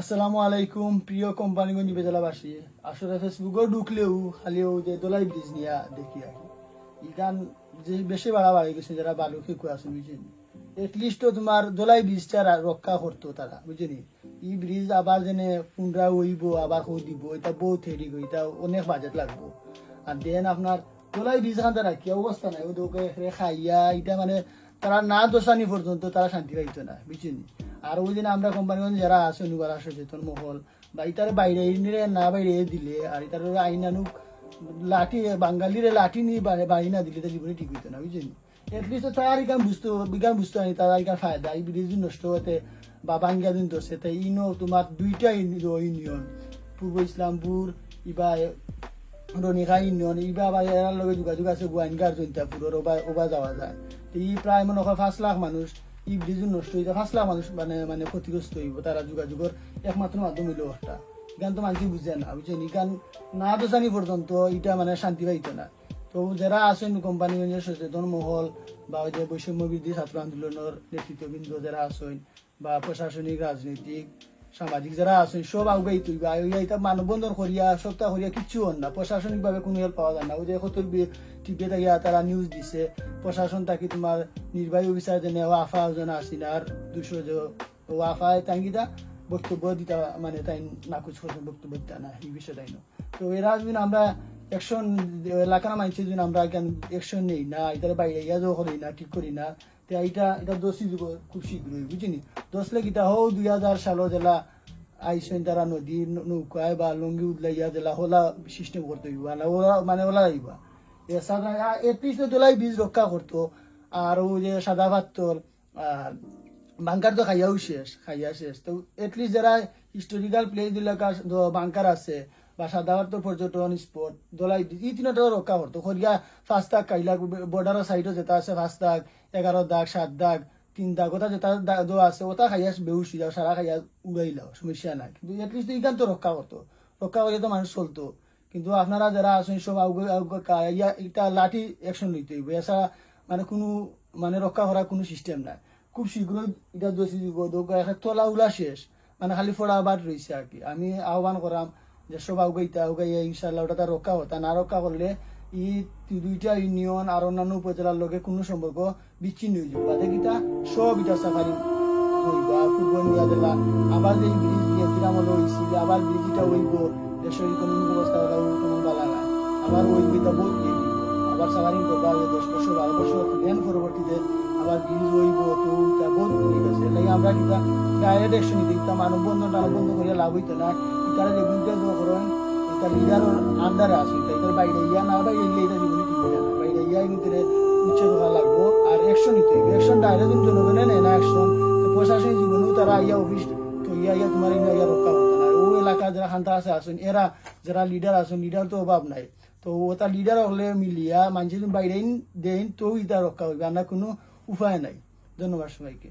আসসালামু আলাইকুম, প্রিয় কোম্পানিগঞ্জ বেজলাবাসী। আসলে ফেসবুকও ঢুকলেও খালি ও যে দোলাই ব্রিজ নিয়ে দেখি আর কি। ইখান যে বেশি বাড়া বাড়ি গেছে যারা বালু খেকু আছে বুঝিনি এটলিস্ট তোমার দোলাই ব্রিজটা রক্ষা করতো তারা বুঝিনি ই ব্রিজ আবার যেনে পুনরা উইব, আবার হো দিব, এটা বহুত হেরি এটা অনেক বাজেট লাগবো। আর দেন আপনার দোলাই ব্রিজ খান তারা কি অবস্থা নাই? ওদেরকে খাইয়া এটা মানে তারা না দোষানি পর্যন্ত তারা শান্তি পাইতো না বুঝিনি আর ওই দিন আমরা কোম্পানিগঞ্জ যারা আছে অনুবার সচেতন মহল, বা ইতার বাইরে না বাইরে দিলে, আর ইতার আইনানুক লাঠি, বাঙালিরে লাঠি নিয়ে বাড়ি না দিলে তার জীবনে ঠিক হইতো না, বুঝছেন? এটলিস্ট তার ইকান বুঝতো বিজ্ঞান বুঝতো না তার ইকান ফায়দা। এই ব্রিজ নষ্ট হতে বা বাঙ্গা দিন দোষে তাই ইনো তোমার দুইটা ইউনিয়ন পূর্ব ইসলামপুর, ইবা রনিখা ইউনিয়ন, ইবা, বা এরার লগে যোগাযোগ আছে গোয়াইনগার জৈন্তাপুরের ওবা ওবা যাওয়া যায়। তো ই প্রায় মনে হয় পাঁচ লাখ মানুষ ই ব্রিজ নষ্ট হয়ে যায় ফাঁসলা মানুষ মানে মানে ক্ষতিগ্রস্ত হইব, তারা যোগাযোগের একমাত্র মাধ্যম হইল একটা গান তো মানুষই বুঝে না বুঝছেন গান না তো জানি পর্যন্ত এটা মানে শান্তি পাইতো না। তো যারা আছেন কোম্পানি সচেতন মহল বা ওই যে বৈষম্য বৃদ্ধি ছাত্র আন্দোলনের নেতৃত্ববৃন্দ যারা আছেন বা প্রশাসনিক, রাজনৈতিক সামাজিক যারা আছেন, সব আউগাই তুইবা এটা মানববন্ধন করিয়া, সপ্তাহ করিয়া কিচ্ছু হন না। প্রশাসনিক ভাবে কোনো হেল্প পাওয়া যায় না। ওই যে কত টিপে থাকিয়া তারা নিউজ দিছে, প্রশাসন তাকে তোমার নির্বাহী অফিসার যেনে ওয়াফা জন আসিন আর দুশো যে ওয়াফায় তাঙ্গিদা বক্তব্য দিতা মানে তাই নাকুচ করছেন, বক্তব্য দিতা না, এই বিষয়টাই না। তো এরা যদি আমরা অ্যাকশন এলাকার মানুষের যদি আমরা অ্যাকশন নেই না এটার বাইরে ইয়া করি না, ঠিক করি না তে এটা দোষী দিব খুব শীঘ্রই, বুঝিনি? দোষ লেগিটা হও, দুই হাজার সালো জেলা আইসেন তারা নদী নৌকায় বা লঙ্গি উদলাইয়া জেলা হোলা সিস্টেম করতে ওরা মানে ওলা আইবা এছাড়া এটলিস্ট তোলাই বীজ রক্ষা করতো, আর ও যে সাদা ভাত্তর আর বাংকার তো খাইয়াও শেষ, খাইয়া শেষ। তো এটলিস্ট যারা হিস্টোরিক্যাল প্লেস এলাকার বাংকার আছে বা সাধারণত পর্যটন স্পট। দলাই এই তিনটা রক্ষা করতো খরিয়া পাঁচ দাগ কাইলা বর্ডারের সাইডও যেটা আছে, পাঁচ দাগ এগারো দাগ, সাত দাগ, তিন দাগ। ওটা যেটা দো আছে। ওটা খাইয়া বেউসি যাও সারা খাইয়া উড়াইলাও সমস্যা নাই। কিন্তু এটলিস্ট এইখান তো রক্ষা করতো রক্ষা করে তো মানুষ চলতো। কিন্তু আপনারা যারা আছেন, সব ইয়া এটা লাঠি অ্যাকশন নিতে হইব। এছাড়া মানে কোনো মানে রক্ষা করার কোনো সিস্টেম নাই। খুব শীঘ্রই এটা দোষী তলা উলা শেষ। মানে খালি ফোড়া বাদ রয়েছে আর কি আমি আহ্বান করাম যে সব আউগাইতা আউগাইয়া ইনশাল্লাহ ওটা তার রক্ষা হতা না। রক্ষা করলে ই দুইটা ইউনিয়ন আর অন্যান্য উপজেলার লগে কোনো সম্পর্ক বিচ্ছিন্ন হয়ে যাবে। তাদের কিতা? সব এটা সাফারি হইবা। ফুটবল নিয়া আবার যে ব্রিজ দিয়ে আবার ব্রিজটা হইব। দেশের ইকোনমিক অবস্থা নাই। আবার ওই বইটা বহুত আবার সাফারিং করবা দশ বছর, বারো বছর পরবর্তীতে আবার ব্রিজ হইব, তো বহুত আমরা কিতা? ডাইরেক্ট অ্যাকশন নিতে কিতা মানববন্ধন টানবন্ধন করিয়া লাভ হইতো না। ইতারা যে গুনতে তো করেন এটা লিডারের আন্ডারে আছে। এটা এটার বাইরে ইয়া না বাইরে ইলে এটা জীবনে ঠিক হয়ে বাইরে ইয়া ভিতরে উচ্চ করা লাগবো আর অ্যাকশন নিতে অ্যাকশন ডাইরেক্ট জনগণে নেয় না অ্যাকশন প্রশাসনিক জীবনেও তারা ইয়া অফিস তো ইয়া ইয়া তোমার ইয়া ইয়া রক্ষা করতে না। ও এলাকা যারা খান্তা আছে, আসুন, এরা যারা লিডার আসুন লিডার তো অভাব নাই। তো ওটা লিডার হলে মিলিয়া মানুষ বাইরে দেন, তো ইটা রক্ষা হইবে। না কোনো উপায় নাই। ধন্যবাদ সবাইকে।